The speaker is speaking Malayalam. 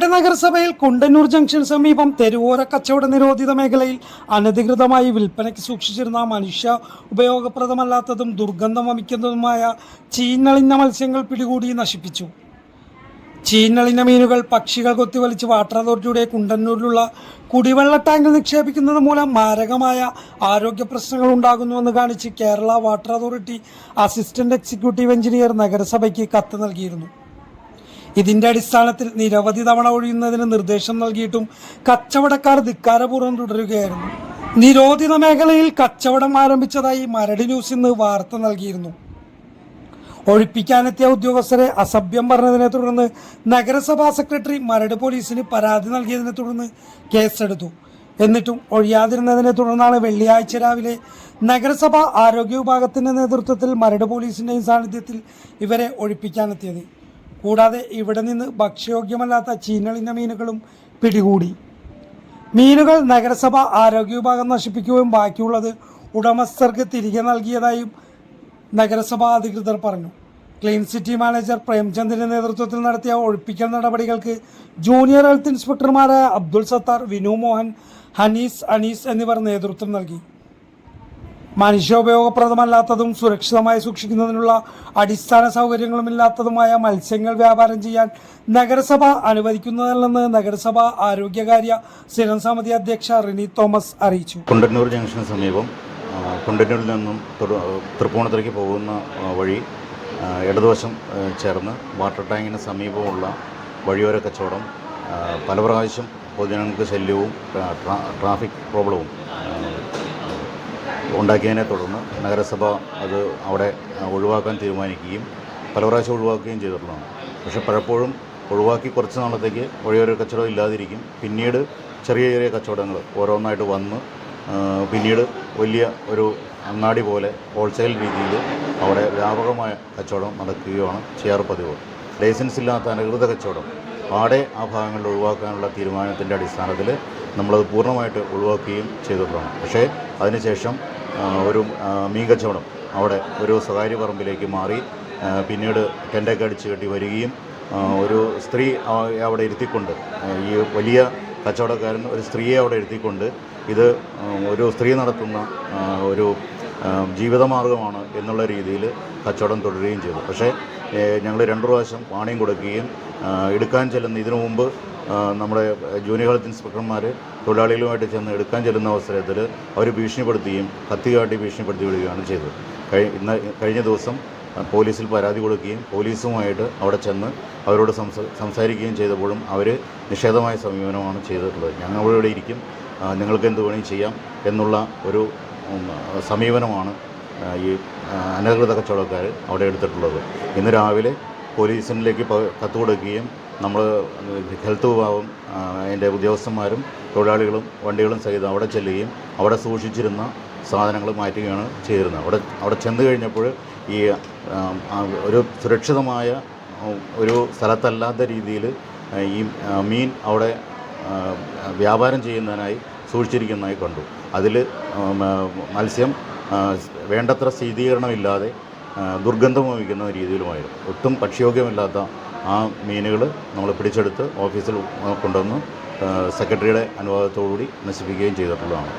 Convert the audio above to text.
മരട് നഗരസഭയിൽ കുണ്ടന്നൂർ ജംഗ്ഷൻ സമീപം തെരുവോര കച്ചവട നിരോധിത മേഖലയിൽ അനധികൃതമായി വിൽപ്പനയ്ക്ക് സൂക്ഷിച്ചിരുന്ന മനുഷ്യ ഉപയോഗപ്രദമല്ലാത്തതും ദുർഗന്ധം വമിക്കുന്നതുമായ ചീഞ്ഞളിഞ്ഞ മത്സ്യങ്ങൾ പിടികൂടി നശിപ്പിച്ചു. ചീഞ്ഞളിഞ്ഞ മീനുകൾ പക്ഷികൾ കൊത്തിവലിച്ച് വാട്ടർ അതോറിറ്റിയുടെ കുണ്ടന്നൂരിലുള്ള കുടിവെള്ള ടാങ്കിൽ നിക്ഷേപിക്കുന്നത് മൂലം മാരകമായ ആരോഗ്യ പ്രശ്നങ്ങൾ ഉണ്ടാകുന്നുവെന്ന് കാണിച്ച് Kerala water authority assistant executive engineer നഗരസഭയ്ക്ക് കത്ത് നൽകിയിരുന്നു. ഇതിന്റെ അടിസ്ഥാനത്തിൽ നിരവധി തവണ ഒഴിയുന്നതിന് നിർദ്ദേശം നൽകിയിട്ടും കച്ചവടക്കാർ ധിക്കാരപൂർവം തുടരുകയായിരുന്നു. നിരോധിത മേഖലയിൽ കച്ചവടം ആരംഭിച്ചതായി മരട് ന്യൂസ് ഇന്ന് വാർത്ത നൽകിയിരുന്നു. ഒഴിപ്പിക്കാനെത്തിയ ഉദ്യോഗസ്ഥരെ അസഭ്യം പറഞ്ഞതിനെ തുടർന്ന് നഗരസഭാ സെക്രട്ടറി മരട് പോലീസിന് പരാതി നൽകിയതിനെ തുടർന്ന് കേസെടുത്തു. എന്നിട്ടും ഒഴിയാതിരുന്നതിനെ തുടർന്നാണ് വെള്ളിയാഴ്ച രാവിലെ നഗരസഭ ആരോഗ്യ വിഭാഗത്തിന്റെ നേതൃത്വത്തിൽ മരട് പോലീസിന്റെയും സാന്നിധ്യത്തിൽ ഇവരെ ഒഴിപ്പിക്കാനെത്തിയത്. കൂടാതെ ഇവിടെ നിന്ന് ഭക്ഷ്യയോഗ്യമല്ലാത്ത ചീനളിഞ്ഞ മീനുകളും പിടികൂടി. മീനുകൾ നഗരസഭ ആരോഗ്യ വിഭാഗം നശിപ്പിക്കുകയും ബാക്കിയുള്ളത് ഉടമസ്ഥർക്ക് തിരികെ നൽകിയതായും നഗരസഭാ അധികൃതർ പറഞ്ഞു. ക്ലീൻ സിറ്റി മാനേജർ പ്രേംചന്ദിന്റെ നേതൃത്വത്തിൽ നടത്തിയ ഒഴിപ്പിക്കൽ നടപടികൾക്ക് ജൂനിയർ ഹെൽത്ത് ഇൻസ്പെക്ടർമാരായ അബ്ദുൾ സത്താർ വിനു മോഹൻ ഹനീസ് അനീസ് എന്നിവർ നേതൃത്വം നൽകി. മനുഷ്യോപയോഗപ്രദമല്ലാത്തതും സുരക്ഷിതമായി സൂക്ഷിക്കുന്നതിനുള്ള അടിസ്ഥാന സൗകര്യങ്ങളുമില്ലാത്തതുമായ മത്സ്യങ്ങൾ വ്യാപാരം ചെയ്യാൻ നഗരസഭ അനുവദിക്കുന്നതല്ലെന്ന് നഗരസഭ ആരോഗ്യകാര്യ സ്ഥിരം സമിതി അധ്യക്ഷ റിനി തോമസ് അറിയിച്ചു. കുണ്ടന്നൂർ ജംഗ്ഷന് സമീപം കുണ്ടന്നൂരിൽ നിന്നും തൃപ്പൂണത്തിലേക്ക് പോകുന്ന വഴി ഇടതുവശം ചേർന്ന് വാട്ടർ ടാങ്കിന് സമീപമുള്ള വഴിയോര കച്ചവടം പല പ്രാവശ്യം പൊതുജനങ്ങൾക്ക് ശല്യവും ട്രാഫിക് പ്രോബ്ലവും ഉണ്ടാക്കിയതിനെ തുടർന്ന് നഗരസഭ അത് അവിടെ ഒഴിവാക്കാൻ തീരുമാനിക്കുകയും പല പ്രാവശ്യം ഒഴിവാക്കുകയും ചെയ്തിട്ടുള്ളതാണ്. പക്ഷേ പലപ്പോഴും ഒഴിവാക്കി കുറച്ച് നാളത്തേക്ക് വഴിയോര കച്ചവടം ഇല്ലാതിരിക്കും. പിന്നീട് ചെറിയ ചെറിയ കച്ചവടങ്ങൾ ഓരോന്നായിട്ട് വന്ന് പിന്നീട് വലിയ ഒരു അങ്ങാടി പോലെ ഹോൾസെയിൽ രീതിയിൽ അവിടെ വ്യാപകമായ കച്ചവടം നടക്കുകയാണ് ചെയ്യാറ് പതിവ്. ലൈസൻസ് ഇല്ലാത്ത അനധികൃത കച്ചവടം ആടെ ആ ഭാഗങ്ങളിൽ ഒഴിവാക്കാനുള്ള തീരുമാനത്തിന്റെ അടിസ്ഥാനത്തിൽ നമ്മളത് പൂർണമായിട്ട് ഒഴിവാക്കുകയും ചെയ്തിട്ടുള്ളതാണ്. പക്ഷേ അതിനുശേഷം ഒരു മീൻ കച്ചവടം അവിടെ ഒരു സ്വകാര്യ പറമ്പിലേക്ക് മാറി പിന്നീട് ടെന്റൊക്കെ അടിച്ച് കെട്ടി വരികയും ഒരു സ്ത്രീ അവിടെ ഇരുത്തിക്കൊണ്ട് ഈ വലിയ കച്ചവടക്കാരൻ ഒരു സ്ത്രീയെ അവിടെ ഇരുത്തിക്കൊണ്ട് ഇത് ഒരു സ്ത്രീ നടത്തുന്ന ഒരു ജീവിതമാർഗമാണ് എന്നുള്ള രീതിയിൽ കച്ചവടം തുടരുകയും ചെയ്തു. പക്ഷേ ഞങ്ങൾ രണ്ട് പ്രാവശ്യം പാണിയും കൊടുക്കുകയും എടുക്കാൻ ചെല്ലുന്ന ഇതിനു മുമ്പ് നമ്മുടെ ജൂനിയർ ഹെൽത്ത് ഇൻസ്പെക്ടർമാർ തൊഴിലാളികളുമായിട്ട് ചെന്ന് എടുക്കാൻ ചെല്ലുന്ന അവസരത്തിൽ അവർ ഭീഷണിപ്പെടുത്തുകയും കത്തി കാട്ടി ഭീഷണിപ്പെടുത്തി വിടുകയാണ് ചെയ്തത്. ഇന്ന് കഴിഞ്ഞ ദിവസം പോലീസിൽ പരാതി കൊടുക്കുകയും പോലീസുമായിട്ട് അവിടെ ചെന്ന് അവരോട് സംസ സംസാരിക്കുകയും ചെയ്തപ്പോഴും അവർ നിഷേധമായ സമീപനമാണ് ചെയ്തിട്ടുള്ളത്. ഞങ്ങൾ ഇവിടെ ഇരിക്കും നിങ്ങൾക്ക് എന്ത് വേണമെങ്കിൽ ചെയ്യാം എന്നുള്ള ഒരു സമീപനമാണ് ഈ അനധികൃത കച്ചവടക്കാർ അവിടെ എടുത്തിട്ടുള്ളത്. ഇന്ന് രാവിലെ പോലീസിനിലേക്ക് കത്ത് കൊടുക്കുകയും നമ്മൾ ഹെൽത്ത് വിഭാഗം അതിന്റെ ഉദ്യോഗസ്ഥന്മാരും തൊഴിലാളികളും വണ്ടികളും സഹിതം അവിടെ ചെല്ലുകയും അവിടെ സൂക്ഷിച്ചിരുന്ന സാധനങ്ങൾ മാറ്റുകയാണ് ചെയ്തിരുന്നത്. അവിടെ അവിടെ ചെന്ന് കഴിഞ്ഞപ്പോൾ ഈ ഒരു സുരക്ഷിതമായ ഒരു സ്ഥലത്തല്ലാത്ത രീതിയിൽ ഈ മീൻ അവിടെ വ്യാപാരം ചെയ്യുന്നതിനായി സൂക്ഷിച്ചിരിക്കുന്നതായി കണ്ടു. അതിൽ മത്സ്യം വേണ്ടത്ര ശീതീകരണമില്ലാതെ ദുർഗന്ധം വഹിക്കുന്ന രീതിയിലുമായിരുന്നു. ഒട്ടും ഭക്ഷ്യയോഗ്യമല്ലാത്ത ആ മീനുകൾ നമ്മൾ പിടിച്ചെടുത്ത് ഓഫീസിൽ കൊണ്ടുവന്ന് സെക്രട്ടറിയുടെ അനുവാദത്തോടുകൂടി നശിപ്പിക്കുകയും ചെയ്തിട്ടുള്ളതാണ്.